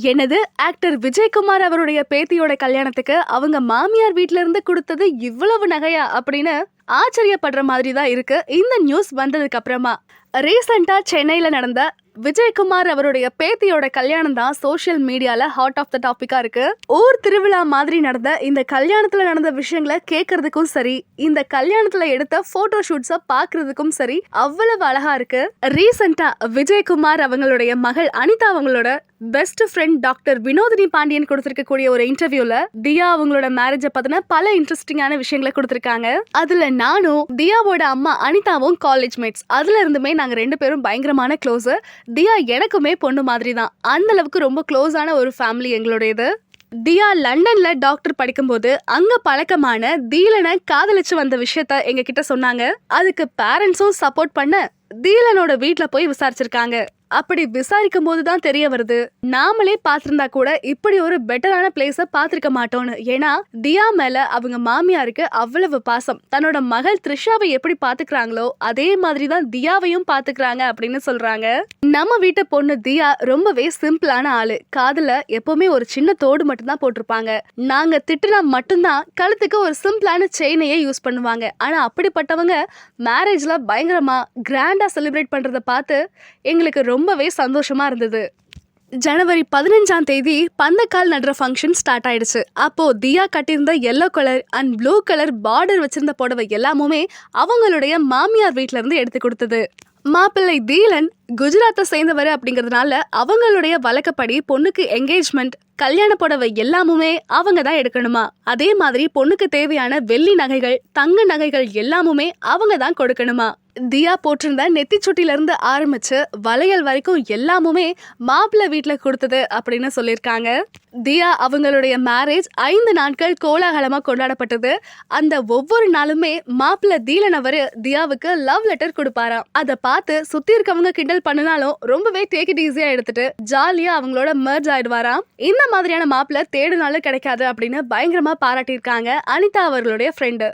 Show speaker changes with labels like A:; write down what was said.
A: எனது ஆக்டர் விஜயகுமார் அவருடைய பேத்தியோட கல்யாணத்துக்கு அவங்க மாமியார் வீட்ல இருந்து கொடுத்தது இவ்வளவு நகையா அப்படின்னு ஆச்சரியப்படுற மாதிரி தான் இருக்கு. இந்த நியூஸ் வந்ததுக்கு அப்புறமா. ரீசெண்டா சென்னையில நடந்த விஜயகுமார் அவருடைய பேத்தியோட கல்யாணம் தான் சோஷியல் மீடியால ஹாட் ஆஃப் த டாபிக்கா இருக்கு. ஊர் திருவிழா மாதிரி நடந்த இந்த கல்யாணத்துல நடந்த விஷயங்களை கேட்கறதுக்கும் சரி இந்த கல்யாணத்துல எடுத்த போட்டோ ஷூட்ஸ பாக்குறதுக்கும் சரி அவ்வளவு அழகா இருக்கு. ரீசெண்டா விஜயகுமார் அவங்களுடைய மகள் அனிதா அவங்களோட best friend doctor Vinodhini Pandian கொடுத்திருக்கக்கூடிய ஒரு இன்டர்வியூல தியா அவங்களோட மேரேஜ பத்தின பல இன்ட்ரெஸ்டிங்கான விஷயங்களை கொடுத்திருக்காங்க. அதுல நானும் தியாவோட அம்மா அனிதாவும் காலேஜ் மேட்ஸ் அதுல இருந்துமே நாங்க ரெண்டு பேரும் பயங்கரமான க்ளோஸ் தியா எனக்குமே பொண்ணு மாதிரி தான் அந்த அளவுக்கு ரொம்ப க்ளோஸான ஒரு ஃபேமிலி எங்களுடையது. தியா லண்டன்ல டாக்டர் படிக்கும்போது அங்க பழக்கமான தீலனை காதலிச்சு வந்த விஷயத்த எங்க கிட்ட சொன்னாங்க. அதுக்கு பேரண்ட்ஸும் சப்போர்ட் பண்ண தீலனோட வீட்டில் போய் விசாரிச்சிருக்காங்க. அப்படி விசாரிக்கும் போது தான் தெரிய வருது. நாமளே பார்த்திருந்தா கூட இப்படி ஒரு பெட்டரான பிளேஸ பார்த்திருக்க மாட்டோம்னு. ஏன்னா தியா மேல அவங்க மாமியாருக்கு அவ்வளவு பாசம். தன்னோட மகள் த்ரிஷாவை எப்படி பாத்துக்கிறாங்களோ அதே மாதிரி தான் தியாவையும் பாத்துக்கிறாங்க அப்படின்னு சொல்றாங்க. நம்ம வீட்டு பொண்ணு தியா ரொம்பவே சிம்பிளான ஆளு. காதுல எப்பவுமே ஒரு சின்ன தோடு மட்டும் தான் போட்டிருப்பாங்க. நாங்க திட்டுனா மட்டும்தான் கழுத்துக்கு ஒரு சிம்பிளான செயினையே யூஸ் பண்ணுவாங்க. ஆனா அப்படிப்பட்டவங்க மேரேஜ்ல பயங்கரமா கிராண்டா செலிப்ரேட் பண்றதை பார்த்து எங்களுக்கு ரொம்ப ரொம்பவே சந்தோஷமாக இருந்தது. ஜனவரி பதினஞ்சாம் தேதி பந்தக்கால் நடுற ஃபங்க்ஷன் ஸ்டார்ட் ஆயிடுச்சு. அப்போ தியா கட்டியிருந்த yellow colour and blue colour border வச்சிருந்த புடவை எல்லாமுமே அவங்களுடைய மாமியார் வீட்டிலேருந்து இருந்து எடுத்து கொடுத்தது. மாப்பிள்ளை தீலன் குஜராத்தை சேர்ந்தவர் அப்படிங்கிறதுனால அவங்களுடைய வழக்கப்படி பொண்ணுக்கு என்கேஜ்மெண்ட் கல்யாண புடவை எல்லாமுமே அவங்க தான் எடுக்கணுமா? அதே மாதிரி பொண்ணுக்கு தேவையான வெள்ளி நகைகள் தங்க நகைகள் எல்லாமுமே அவங்க தான் கொடுக்கணுமா? தியா போட்டிருந்த நெத்தி சுட்டில ஆரம்பித்து வளையல் வரைக்கும் எல்லாமுமே மாப்பிள்ளை வீட்டில் கொடுத்தது அப்படின்னு சொல்லியிருக்காங்க. தியா அவங்களுடைய மேரேஜ் ஐந்து நாட்கள் கோலாகலமாக கொண்டாடப்பட்டது. அந்த ஒவ்வொரு நாளுமே மாப்பிள்ளை தீலன் அவர் தியாவுக்கு லவ் லெட்டர் கொடுப்பாராம். அதை பார்த்து சுற்றி இருக்கவங்க கிண்டல் பண்ணினாலும் ரொம்பவே டேக் இட் ஈஸியாக எடுத்துட்டு ஜாலியாக அவங்களோட மெர்ஜ் ஆயிடுவாராம். இந்த மாதிரியான மாப்பிள்ளை தேடினாலும் கிடைக்காது அப்படின்னு பயங்கரமாக பாராட்டியிருக்காங்க அனிதா அவர்களுடைய ஃப்ரெண்டு